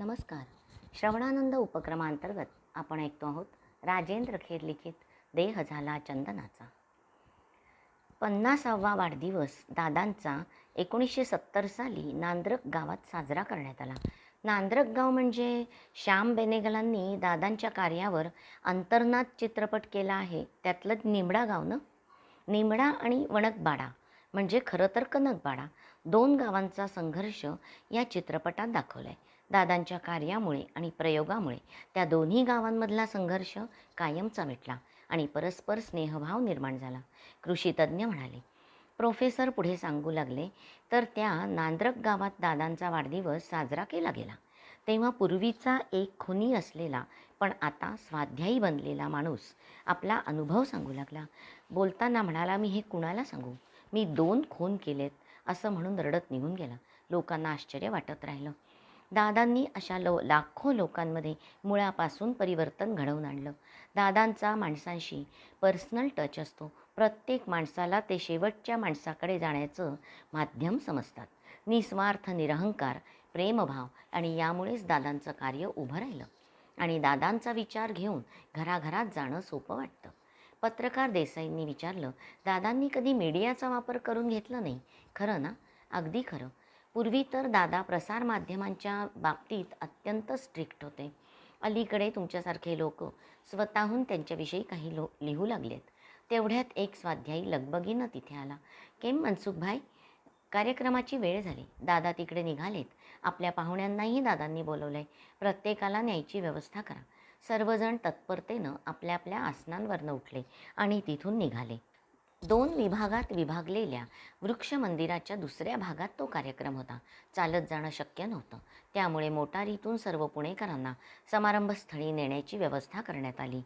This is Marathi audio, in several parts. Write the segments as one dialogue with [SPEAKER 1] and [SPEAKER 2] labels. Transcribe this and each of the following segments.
[SPEAKER 1] नमस्कार. श्रवणानंद उपक्रमांतर्गत आपण ऐकतो आहोत राजेंद्र खेर लिखित देह झाला चंदनाचा. पन्नासावा वाढदिवस दादांचा एकोणीसशे सत्तर साली नांद्रक गावात साजरा करण्यात आला. नांद्रक गाव म्हणजे श्याम बेनेगलांनी दादांच्या कार्यावर अंतर्नाद चित्रपट केला आहे. त्यातलं निमडा गाव ना? निमडा आणि वणकबाडा म्हणजे खरं तर कनकबाडा. दोन गावांचा संघर्ष या चित्रपटात दाखवला आहे दादांच्या कार्यामुळे आणि प्रयोगामुळे त्या दोन्ही गावांमधला संघर्ष कायमचा मिटला आणि परस्पर स्नेहभाव निर्माण झाला. कृषीतज्ञ म्हणाले प्रोफेसर पुढे सांगू लागले तर त्या नांद्रक गावात दादांचा वाढदिवस साजरा केला गेला. तेव्हा पूर्वीचा एक खुनी असलेला पण आता स्वाध्यायी बनलेला माणूस आपला अनुभव सांगू लागला. बोलताना म्हणाला मी हे कुणाला सांगू? मी दोन खून केलेत असं म्हणून रडत निघून गेला. लोकांना आश्चर्य वाटत राहिलं. दादांनी अशा लो लाखो लोकांमध्ये मुळापासून परिवर्तन घडवून आणलं. दादांचा माणसांशी पर्सनल टच असतो. प्रत्येक माणसाला ते शेवटच्या माणसाकडे जाण्याचं माध्यम समजतात. निस्वार्थ निरहंकार प्रेमभाव आणि यामुळेच दादांचं कार्य उभं राहिलं. आणि दादांचा विचार घेऊन घराघरात जाणं सोपं वाटतं. पत्रकार देसाईंनी विचारलं दादांनी कधी मीडियाचा वापर करून घेतला नाही? खरं ना? अगदी खरं. पूर्वी तर दादा प्रसारमाध्यमांच्या बाबतीत अत्यंत स्ट्रिक्ट होते. अलीकडे तुमच्यासारखे लोक स्वतःहून त्यांच्याविषयी काही लो लिहू लागलेत. तेवढ्यात एक स्वाध्यायी लगबगीनं तिथे आला. केम मनसुखभाई? कार्यक्रमाची वेळ झाली. दादा तिकडे निघालेत. आपल्या पाहुण्यांनाही दादांनी बोलवलं आहे प्रत्येकाला न्यायची व्यवस्था करा. सर्वजण तत्परतेनं आपल्या आपल्या आसनांवरनं उठले आणि तिथून निघाले. दोन विभागात विभागलेल्या वृक्ष मंदिराच्या दुसऱ्या भागात तो कार्यक्रम होता. चालत जाणं शक्य नव्हतं. त्यामुळे मोटारीतून सर्व पुणेकरांना समारंभस्थळी नेण्याची व्यवस्था करण्यात आली.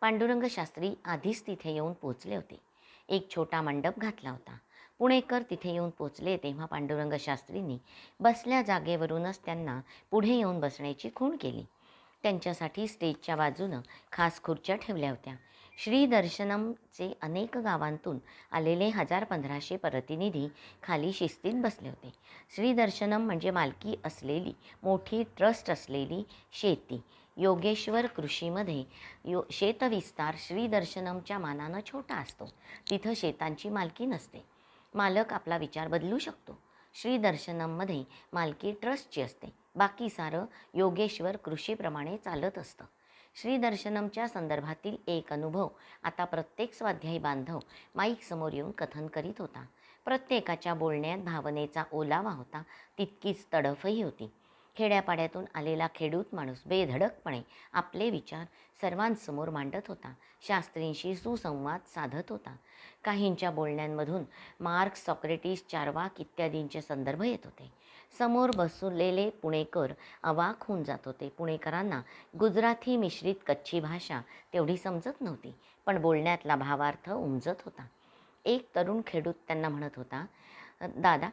[SPEAKER 1] पांडुरंग शास्त्री आधीच तिथे येऊन पोचले होते. एक छोटा मंडप घातला होता. पुणेकर तिथे येऊन पोचले तेव्हा पांडुरंग शास्त्रींनी बसल्या जागेवरूनच त्यांना पुढे येऊन बसण्याची खूण केली. त्यांच्यासाठी स्टेजच्या बाजूनं खास खुर्च्या ठेवल्या होत्या. श्रीदर्शनमचे अनेक गावांतून आलेले हजार पंधराशे प्रतिनिधी खाली शिस्तीत बसले होते. श्रीदर्शनम म्हणजे मालकी असलेली मोठी ट्रस्ट असलेली शेती. योगेश्वर कृषीमध्ये यो शेतविस्तार श्रीदर्शनमच्या मानानं छोटा असतो. तिथं शेतांची मालकी नसते. मालक आपला विचार बदलू शकतो. श्रीदर्शनममध्ये मालकी ट्रस्टची असते. बाकी सारं योगेश्वर कृषीप्रमाणे चालत असतं. श्रीदर्शनमच्या संदर्भातील एक अनुभव. आता प्रत्येक स्वाध्यायी बांधव माईक समोर येऊन कथन करीत होता. प्रत्येकाच्या बोलण्यात भावनेचा ओलावा होता. तितकीच तडफही होती. खेड्यापाड्यातून आलेला खेडूत माणूस बेधडकपणे आपले विचार सर्वांसमोर मांडत होता. शास्त्रींशी सुसंवाद साधत होता. काहींच्या बोलण्यांमधून मार्क्स सॉक्रेटिस चारवाक इत्यादींचे संदर्भ येत होते. समोर बसलेले पुणेकर अवाक होऊन जात होते. पुणेकरांना गुजराती मिश्रित कच्ची भाषा तेवढी समजत नव्हती पण बोलण्यातला भावार्थ उमजत होता. एक तरुण खेडूत त्यांना म्हणत होता दादा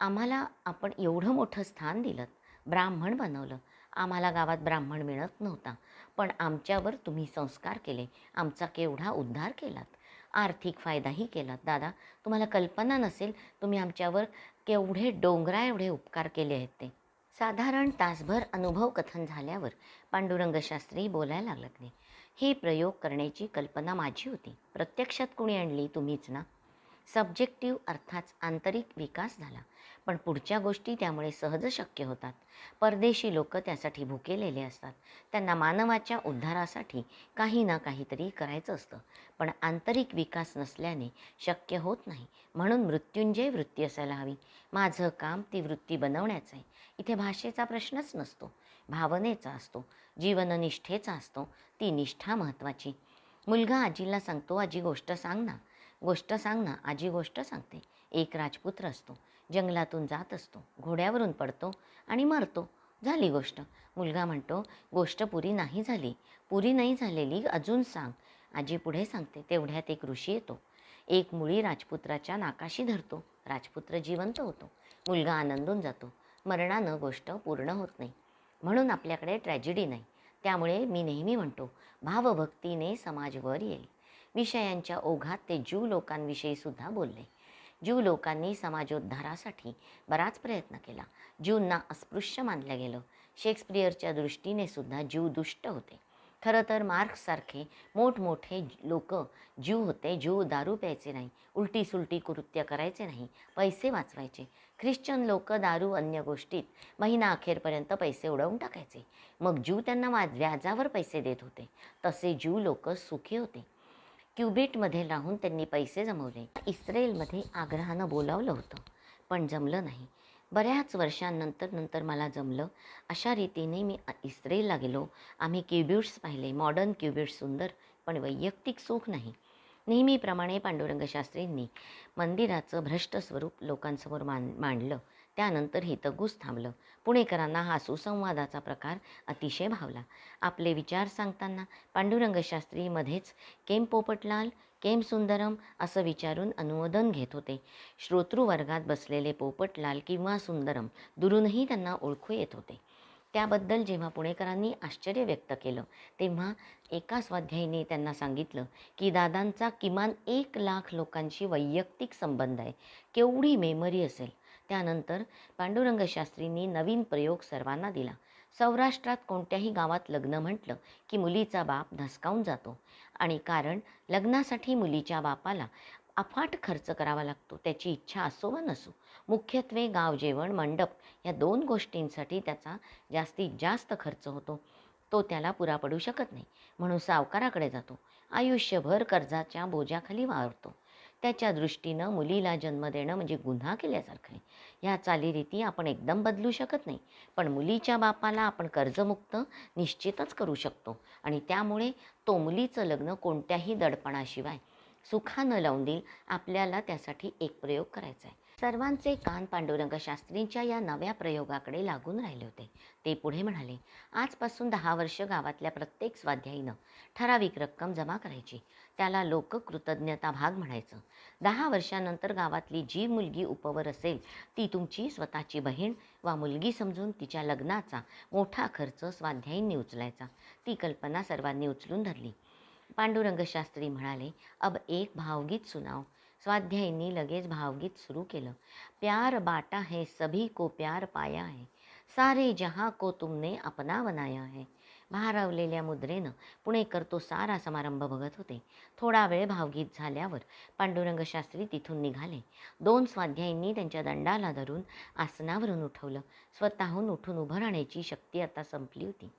[SPEAKER 1] आम्हाला आपण एवढं मोठं स्थान दिलं ब्राह्मण बनवलं. आम्हाला गावात ब्राह्मण मिळत नव्हता पण आमच्यावर तुम्ही संस्कार केले आमचा केवढा उद्धार केलात. आर्थिक फायदाही केलात. दादा तुम्हाला कल्पना नसेल तुम्ही आमच्यावर केवढे डोंगरा एवढे उपकार केले आहेत ते. साधारण तासभर अनुभव कथन झाल्यावर पांडुरंगशास्त्री बोलायला लागत नाही हे प्रयोग करण्याची कल्पना माझी होती. प्रत्यक्षात कुणी आणली? तुम्हीच ना? सब्जेक्टिव्ह अर्थात आंतरिक विकास झाला. पण पुढच्या गोष्टी त्यामुळे सहज शक्य होतात. परदेशी लोक त्यासाठी भुकेलेले असतात. त्यांना मानवाच्या उद्धारासाठी काही ना काहीतरी करायचं असतं. पण आंतरिक विकास नसल्याने शक्य होत नाही. म्हणून मृत्युंजय वृत्ती असायला हवी. माझं काम ती वृत्ती बनवण्याचं आहे. इथे भाषेचा प्रश्नच नसतो. भावनेचा असतो. जीवननिष्ठेचा असतो. ती निष्ठा महत्त्वाची. मुलगा आजीला सांगतो आजी गोष्ट सांग ना. गोष्ट सांग ना. आजी गोष्ट सांगते. एक राजपुत्र असतो. जंगलातून जात असतो. घोड्यावरून पडतो आणि मरतो. झाली गोष्ट. मुलगा म्हणतो गोष्ट पुरी नाही झाली. पुरी नाही झालेली अजून सांग. आजी पुढे सांगते तेवढ्यात एक ऋषी येतो. एक मुळी राजपुत्राच्या नाकाशी धरतो. राजपुत्र जिवंत होतो. मुलगा आनंदून जातो. मरणानं गोष्ट पूर्ण होत नाही. म्हणून आपल्याकडे ट्रॅजेडी नाही. त्यामुळे मी नेहमी म्हणतो भावभक्तीने समाज वर येईल. विषयांच्या ओघात ते ज्यू लोकांविषयी सुद्धा बोलले. ज्यू लोकांनी समाजोद्धारासाठी बराच प्रयत्न केला. ज्यूंना अस्पृश्य मानलं गेलं. शेक्सपियरच्या दृष्टीने सुद्धा जीव दुष्ट होते. खरं तर मार्क्ससारखे मोठमोठे लोक ज्यू होते ज्यू दारू प्यायचे नाही उलटी सुलटी कृत्य करायचे नाही पैसे वाचवायचे. ख्रिश्चन लोक दारू अन्य गोष्टीत महिना अखेरपर्यंत पैसे उडवून टाकायचे. मग ज्यू त्यांना व्याजावर पैसे देत होते. तसे ज्यू लोक सुखी होते. क्युबेटमध्ये राहून त्यांनी पैसे जमवले. इस्रेलमध्ये आग्रहानं बोलावलं होतं पण जमलं नाही. बऱ्याच वर्षांनंतर नंतर मला जमलं. अशा रीतीने मी इस्रेलला गेलो. आम्ही क्युब्युट्स पाहिले. मॉडर्न क्युब्युट्स सुंदर पण वैयक्तिक सुख नाही. नेहमीप्रमाणे पांडुरंगशास्त्रींनी मंदिराचं भ्रष्ट स्वरूप लोकांसमोर मान मांडलं. त्यानंतर हितगुज थांबलं. पुणेकरांना हा सुसंवादाचा प्रकार अतिशय भावला. आपले विचार सांगताना पांडुरंगशास्त्रीमध्येच केम पोपटलाल केम सुंदरम असं विचारून अनुमोदन घेत होते. श्रोतृवर्गात बसलेले पोपटलाल किंवा सुंदरम दुरूनही त्यांना ओळखू येत होते. त्याबद्दल जेव्हा पुणेकरांनी आश्चर्य व्यक्त केलं तेव्हा एका स्वाध्यायीने त्यांना सांगितलं की दादांचा किमान एक लाख लोकांशी वैयक्तिक संबंध आहे. केवढी मेमरी असेल. त्यानंतर पांडुरंग शास्त्रींनी नवीन प्रयोग सर्वांना दिला. सौराष्ट्रात कोणत्याही गावात लग्न म्हटलं की मुलीचा बाप धसकावून जातो आणि कारण लग्नासाठी मुलीच्या बापाला अफाट खर्च करावा लागतो त्याची इच्छा असो वा नसो. मुख्यत्वे गाव जेवण मंडप या दोन गोष्टींसाठी त्याचा जास्तीत जास्त खर्च होतो. तो त्याला पुरा पडू शकत नाही म्हणून सावकाराकडे जातो. आयुष्यभर कर्जाच्या बोजाखाली वावरतो. त्याच्या दृष्टीनं मुलीला जन्म देणं म्हणजे गुन्हा केल्यासारखं आहे. ह्या चालीरीती आपण एकदम बदलू शकत नाही. पण मुलीच्या बापाला आपण कर्जमुक्त निश्चितच करू शकतो. आणि त्यामुळे तो मुलीचं लग्न कोणत्याही दडपणाशिवाय सुखानं लावून देईल. आपल्याला त्यासाठी एक प्रयोग करायचा आहे. सर्वांचे कान पांडुरंग शास्त्रींच्या या नव्या प्रयोगाकडे लागून राहिले होते. ते पुढे म्हणाले आजपासून दहा वर्ष गावातल्या प्रत्येक स्वाध्यायीनं ठराविक रक्कम जमा करायची. त्याला लोक कृतज्ञता भाग म्हणायचं. दहा वर्षानंतर गावातली जी मुलगी उपवर असेल ती तुमची स्वतःची बहीण वा मुलगी समजून तिच्या लग्नाचा मोठा खर्च स्वाध्यायींनी उचलायचा. ती कल्पना सर्वांनी उचलून धरली. पांडुरंग शास्त्री म्हणाले अब एक भावगीत सुनाव. स्वाध्यायींनी लगेच भावगीत सुरू केलं. प्यार बाटा है सभी को प्यार पाया है. सारे जहाँ को तुमने अपना बनाया है. भारावलेल्या मुद्रेनं पुणेकर तो सारा समारंभ बघत होते. थोडा वेळ भावगीत झाल्यावर पांडुरंगशास्त्री तिथून निघाले. दोन स्वाध्यायींनी त्यांच्या दंडाला धरून आसनावरून उठवलं. स्वतःहून उठून उभं राहण्याची शक्ती आता संपली होती.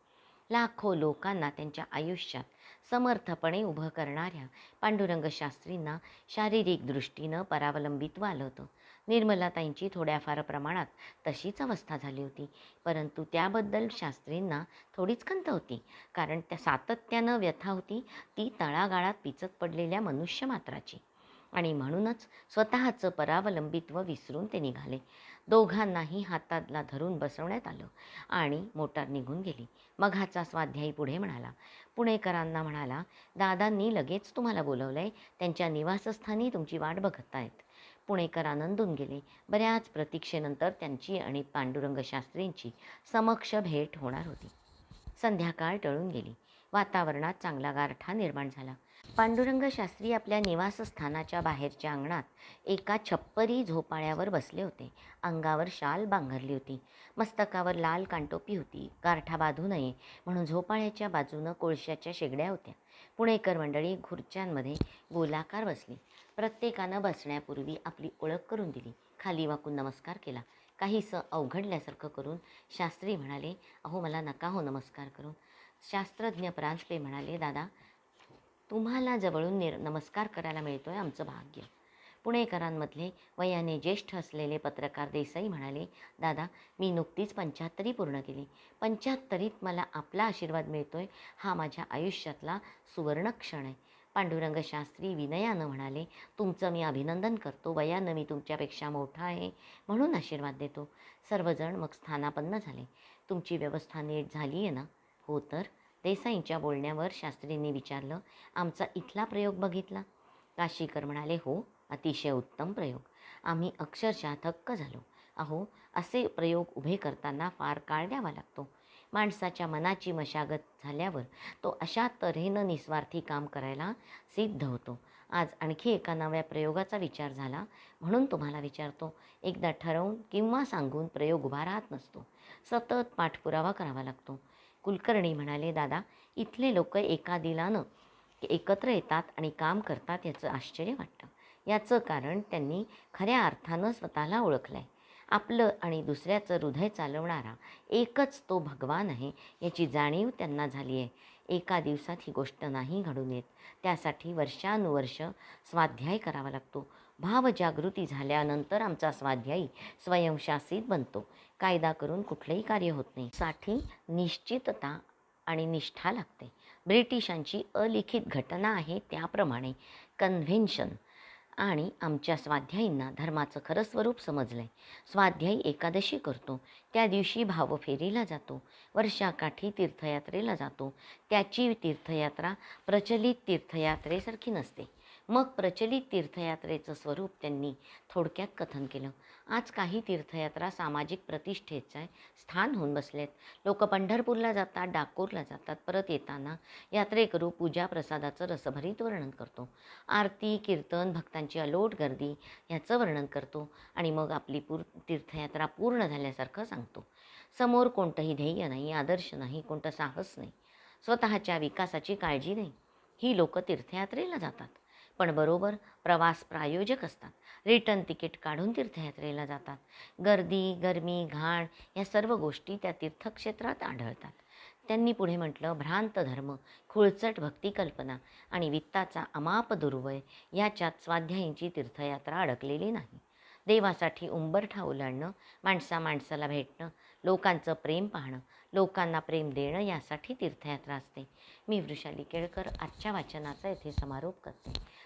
[SPEAKER 1] लाखो लोकांना त्यांच्या आयुष्यात समर्थपणे उभं करणाऱ्या पांडुरंग शास्त्रींना शारीरिक दृष्टीनं परावलंबित्व आलं होतं निर्मलाताईंची थोड्याफार प्रमाणात तशीच अवस्था झाली होती परंतु त्याबद्दल शास्त्रींना थोडीच खंत होती कारण त्या सातत्यानं व्यथा होती ती तळागाळात पिचत पडलेल्या मनुष्य मात्राची आणि म्हणूनच स्वतःचं परावलंबित्व विसरून ते निघाले. दोघांनाही हातातला धरून बसवण्यात आलं आणि मोटार निघून गेली. मघाचा स्वाध्यायी पुढे म्हणाला पुणेकरांना म्हणाला दादांनी लगेच तुम्हाला बोलवलं आहे त्यांच्या निवासस्थानी तुमची वाट बघत आहेत पुणेकर आनंदून गेले. बऱ्याच प्रतीक्षेनंतर त्यांची आणि पांडुरंग शास्त्रींची समक्ष भेट होणार होती. संध्याकाळ टळून गेली. वातावरणात चांगला गारठा निर्माण झाला. पांडुरंग शास्त्री आपल्या निवासस्थानाच्या बाहेरच्या अंगणात एका छप्परी झोपाळ्यावर बसले होते. अंगावर शाल बांगरली होती. मस्तकावर लाल कानटोपी होती. गारठा बांधू नये म्हणून झोपाळ्याच्या बाजूनं कोळशाच्या शेगड्या होत्या. पुणेकर मंडळी खुर्च्यांमध्ये गोलाकार बसली. प्रत्येकानं बसण्यापूर्वी आपली ओळख करून दिली. खाली वाकून नमस्कार केला. काहीसं अवघडल्यासारखं करून शास्त्री म्हणाले अहो मला नका हो नमस्कार करून. शास्त्रज्ञ परांजपे म्हणाले दादा तुम्हाला जवळून निर नमस्कार करायला मिळतो आहे आमचं भाग्य. पुणेकरांमधले वयाने ज्येष्ठ असलेले पत्रकार देसाई म्हणाले दादा मी नुकतीच पंच्याहत्तरी पूर्ण केली. पंच्याहत्तरीत मला आपला आशीर्वाद मिळतो आहे हा माझ्या आयुष्यातला सुवर्ण क्षण आहे. पांडुरंग शास्त्री विनयानं म्हणाले तुमचं मी अभिनंदन करतो. वयानं मी तुमच्यापेक्षा मोठा आहे म्हणून आशीर्वाद देतो. सर्वजण मग स्थानापन्न झाले. तुमची व्यवस्था नीट झाली आहे ना? हो तर? देसाईंच्या बोलण्यावर शास्त्रींनी विचारलं आमचा इथला प्रयोग बघितला? काशीकर म्हणाले हो अतिशय उत्तम प्रयोग. आम्ही अक्षरशः थक्क झालो. अहो असे प्रयोग उभे करताना फार काळ द्यावा लागतो. माणसाच्या मनाची मशागत झाल्यावर तो अशा तऱ्हेनं निस्वार्थी काम करायला सिद्ध होतो. आज आणखी एका नव्या प्रयोगाचा विचार झाला. म्हणून तुम्हाला विचारतो एकदा ठरवून किंवा सांगून प्रयोग उभा राहत नसतो. सतत पाठपुरावा करावा लागतो. कुलकर्णी म्हणाले दादा इथले लोक एका दिलानं एकत्र येतात आणि काम करतात याचं आश्चर्य वाटतं. याचं कारण त्यांनी खऱ्या अर्थानं स्वतःला ओळखलं आहे आपलं आणि दुसऱ्याचं हृदय चालवणारा एकच तो भगवान आहे याची जाणीव त्यांना झाली आहे. एका दिवसात ही गोष्ट नाही घडून येत. त्यासाठी वर्षानुवर्ष स्वाध्याय करावा लागतो. भावजागृती झाल्यानंतर आमचा स्वाध्यायी स्वयंशासित बनतो. कायदा करून कुठलंही कार्य होत नाही. साठी निश्चितता आणि निष्ठा लागते. ब्रिटिशांची अलिखित घटना आहे त्याप्रमाणे कन्व्हेन्शन आणि आमच्या स्वाध्यायींना धर्माचं खरं स्वरूप समजलं आहे स्वाध्यायी एकादशी करतो. त्या दिवशी भावफेरीला जातो. वर्षाकाठी तीर्थयात्रेला जातो. त्याची तीर्थयात्रा प्रचलित तीर्थयात्रेसारखी नसते. मग प्रचलित तीर्थयात्रेचं स्वरूप त्यांनी थोडक्यात कथन केलं. आज काही तीर्थयात्रा सामाजिक प्रतिष्ठेचं स्थान होऊन बसलेत. लोक पंढरपूरला जातात डाकोरला जातात परत येताना यात्रेकरू पूजा प्रसादाचं रसभरीत वर्णन करतो. आरती कीर्तन भक्तांची अलोट गर्दी ह्याचं वर्णन करतो आणि मग आपली पूर तीर्थयात्रा पूर्ण झाल्यासारखं सांगतो. समोर कोणतंही ध्येय नाही आदर्श नाही कोणतं साहस नाही. स्वतःच्या विकासाची काळजी नाही. ही लोकं तीर्थयात्रेला जातात. पण बरोबर प्रवास प्रायोजक असतात. रिटर्न तिकीट काढून तीर्थयात्रेला जातात. गर्दी गरमी घाण या सर्व गोष्टी त्या तीर्थक्षेत्रात आढळतात. त्यांनी पुढे म्हटलं भ्रांत धर्म खुळचट भक्ती कल्पना आणि वित्ताचा अमाप दुर्वय याच्यात स्वाध्यायींची तीर्थयात्रा अडकलेली नाही. देवासाठी उंबरठा ओलांडणं माणसा माणसाला भेटणं लोकांचं प्रेम पाहणं लोकांना प्रेम देणं यासाठी तीर्थयात्रा असते. मी वृषाली केळकर आजच्या वाचनाचा येथे समारोप करते.